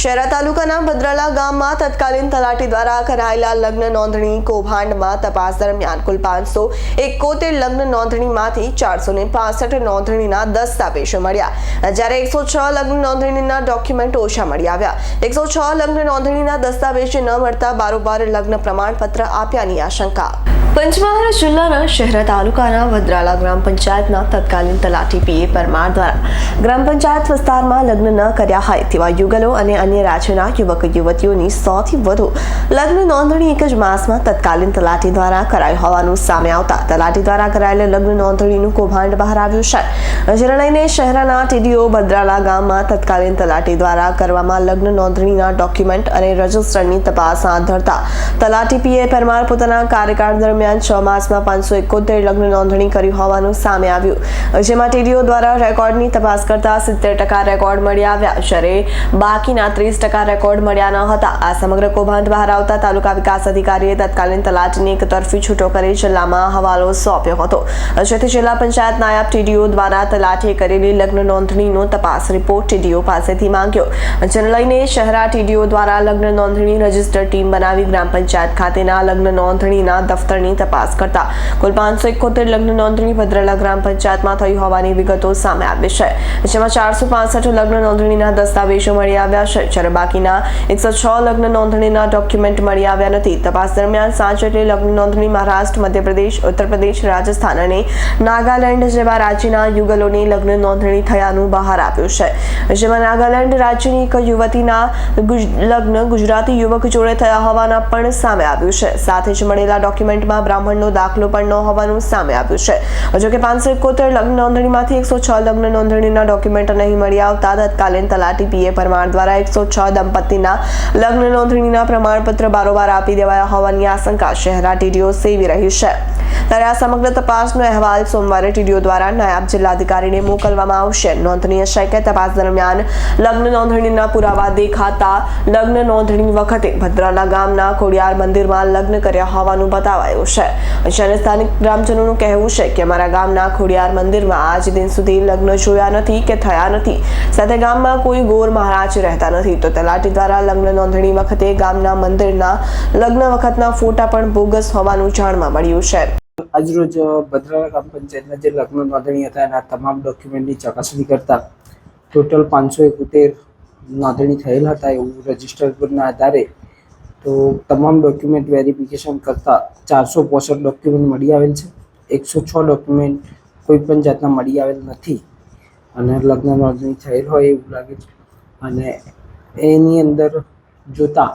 શહેરા તાલુકાના ભદ્રાલા ગામમાં તત્કાલીન તલાટી દ્વારા કરાયેલા લગ્ન નોંધણી કૌભાંડમાં તપાસ દરમિયાન કુલ પાંચસો એકોતેર લગ્ન નોંધણીમાંથી ચારસો ને પાસઠ નોંધણીના દસ્તાવેજો મળ્યા. જ્યારે એકસો છ લગ્ન નોંધણીના ડોક્યુમેન્ટ ઓછા મળી આવ્યા. એકસો છ લગ્ન નોંધણીના દસ્તાવેજ ન મળતા બારોબાર લગ્ન પ્રમાણપત્ર આપ્યાની આશંકા. પંચમહાલ જિલ્લાના શહેરા તાલુકાના વદ્રાલા ગ્રામ પંચાયતના તત્કાલીન તલાટી પીએ પરમાર દ્વારા ગ્રામ પંચાયત વિસ્તારમાં લગ્ન ન કર્યા હોય તેવા યુગલો અને અન્ય રાજ્યના યુવક યુવતીઓની સૌથી વધુ લગ્ન નોંધણી એક જ માસમાં તત્કાલીન તલાટી દ્વારા કરાઈ હોવાનું સામે આવતા તલાટી દ્વારા કરાયેલ લગ્ન નોંધણીનું કૌભાંડ બહાર આવ્યું છે. જેને શહેરાના ટીડીઓ ભદ્રાલા ગામમાં તત્કાલીન તલાટી દ્વારા કરવામાં લગ્ન નોંધણીના ડોક્યુમેન્ટ અને રજિસ્ટરની તપાસ હાથ ધરતા તલાટી પીએ પરમાર પોતાના કાર્યકાળ દરમિયાન છ માસમાં પાંચસો એકોતેર લગ્ન નોંધણી કરી હોવાનું સામે આવ્યું. જેમાં ટીડીઓ દ્વારા રેકોર્ડની તપાસ કરતા સિત્તેર ટકા રેકોર્ડ મળી આવ્યા. જ્યારે બાકીના ત્રીસ ટકા રેકોર્ડ મળ્યા ન હતા. આ સમગ્ર કૌભાંડ બહાર આવતા તાલુકા વિકાસ અધિકારીએ તત્કાલીન તલાટીને એકતરફી છૂટો કરી જિલ્લામાં હવાલો સોંપ્યો હતો. જેથી જિલ્લા પંચાયત નાયબ ટીડીઓ દ્વારા તલાટીએ કરેલી લગ્ન નોંધણીનો તપાસ રિપોર્ટ ટીડીઓ પાસેથી માંગ્યો. જેને લઈને શહેરા ટીડીઓ દ્વારા લગ્ન નોંધણી રજિસ્ટર ટીમ બનાવી ગ્રામ પંચાયત ખાતેના લગ્ન નોંધણીના દફતરની તપાસ કરતા કુલ પાંચસો એકોતેર લગ્ન નોંધણી ભદ્રાલા ગ્રામ પંચાયતમાં થઈ હોવાની વિગતો સામે આવી છે. જેમાં ચારસો પાસઠ લગ્ન નોંધણીના દસ્તાવેજો મળી આવ્યા છે. જ્યારે બાકીના એકસો છ લગ્ન નોંધણીના ડોક્યુમેન્ટ મળી આવ્યા નથી. તપાસ દરમિયાન સાત લગ્ન નોંધણી મહારાષ્ટ્ર, મધ્યપ્રદેશ ઉત્તર પ્રદેશ રાજસ્થાન અને નાગાલેન્ડ જેવા રાજ્યના યુગલોની લગ્ન નોંધણી થયાનું બહાર આવ્યું છે. જેમાં નાગાલેન્ડ રાજ્યની એક યુવતીના લગ્ન ગુજરાતી યુવક જોડે થયા હોવાના પણ સામે આવ્યું છે. સાથે જ મળેલા ડોક્યુમેન્ટમાં બ્રાહ્મણનો દાખલો પણ ન હોવાનું સામે આવ્યું છે. જોકે પાંચસો એકોતેર લગ્ન નોંધણીમાંથી એકસો છ લગ્ન નોંધણીના ડોક્યુમેન્ટ નહીં મળી આવતા, તત્કાલીન તલાટી પીએ પરમાર દ્વારા એકસો છ દંપતીના લગ્ન નોંધણીના પ્રમાણપત્ર બારોબાર આપી દેવાયા હોવાની આશંકા શહેરા ટીડીઓ સેવી રહી છે. ત્યારે આ સમગ્ર તપાસનો અહેવાલ સોમવારે ટીડીઓ દ્વારા નાયબ જિલ્લાધિકારીને મોકલવામાં આવશે. નોંધનીય છે કે તપાસ દરમિયાન લગ્ન નોંધણીના પુરાવા દેખાતા લગ્ન નોંધણી વખતે ભદ્રાના ગામના ખોડિયાર મંદિરમાં લગ્ન કર્યા હોવાનું બતાવાયું છે. જ્યારે સ્થાનિક ગ્રામજનોનું કહેવું છે કે અમારા ગામના ખોડિયાર મંદિરમાં આજ દિન સુધી લગ્ન જોયા નથી કે થયા નથી. સાથે ગામમાં કોઈ ગોર મહારાજ રહેતા નથી. તો તલાટી દ્વારા લગ્ન નોંધણી વખતે ગામના મંદિરના લગ્ન વખતના ફોટા પણ બોગસ હોવાનું જાણવા મળ્યું છે. આજરોજ ભદ્રાલા ગ્રામ પંચાયતના જે લગ્ન નોંધણી હતા એના તમામ ડોક્યુમેન્ટની ચકાસણી કરતા ટોટલ પાંચસો એકોતેર નોંધણી થયેલ હતા એવું રજિસ્ટર પરના આધારે તો તમામ ડોક્યુમેન્ટ વેરિફિકેશન કરતાં ચારસો પોસઠ ડોક્યુમેન્ટ મળી આવેલ છે. એકસો છ ડોક્યુમેન્ટ કોઈ પણ જાતના મળી આવેલ નથી અને લગ્ન નોંધણી થયેલ હોય એવું લાગે છે. અને એની અંદર જોતા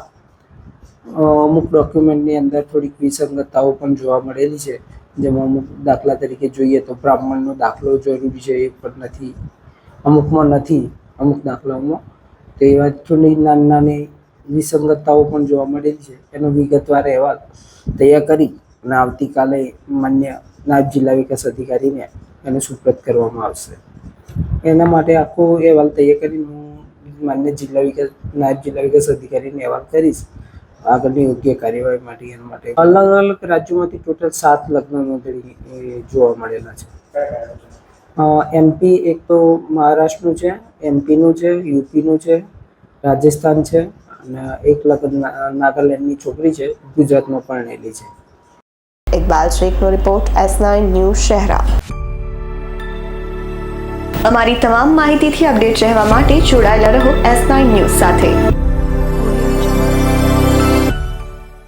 અમુક ડોક્યુમેન્ટની અંદર થોડીક વિસંગતતાઓ પણ જોવા મળેલી છે. જેમાં અમુક દાખલા તરીકે જોઈએ તો બ્રાહ્મણનો દાખલો જરૂરી છે, એ પણ નથી. અમુકમાં નથી, અમુક દાખલાઓમાં. તો એવા થોડી નાની નાની વિસંગતતાઓ પણ જોવા મળેલી છે. એનો વિગતવાર અહેવાલ તૈયાર કરી અને આવતીકાલે માન્ય નાયબ જિલ્લા વિકાસ અધિકારીને એને સુપ્રત કરવામાં આવશે. એના માટે આખો અહેવાલ તૈયાર કરીને હું માન્ય જિલ્લા વિકાસ, નાયબ જિલ્લા વિકાસ અધિકારીને અહેવાલ કરીશ. આગળની યોગ્ય કાર્યવાહી માટે, એના માટે અલગ અલગ રાજ્યોમાંથી ટોટલ સાત લગ્ન નોંધણી જોવા મળેલા છે. એમપી એક તો મહારાષ્ટ્રનું છે એમપીનું છે યુપીનું છે, રાજસ્થાન છે, અને એક લગ્ન નાગાલેન્ડની છોકરી છે, ગુજરાતમાં પરણેલી છે. Iqbal શેખનો report S nine news Shehera. અમારી તમામ માહિતીથી અપડેટ રહેવા માટે જોડાયેલા રહો એસ નાઇન ન્યૂઝ સાથે.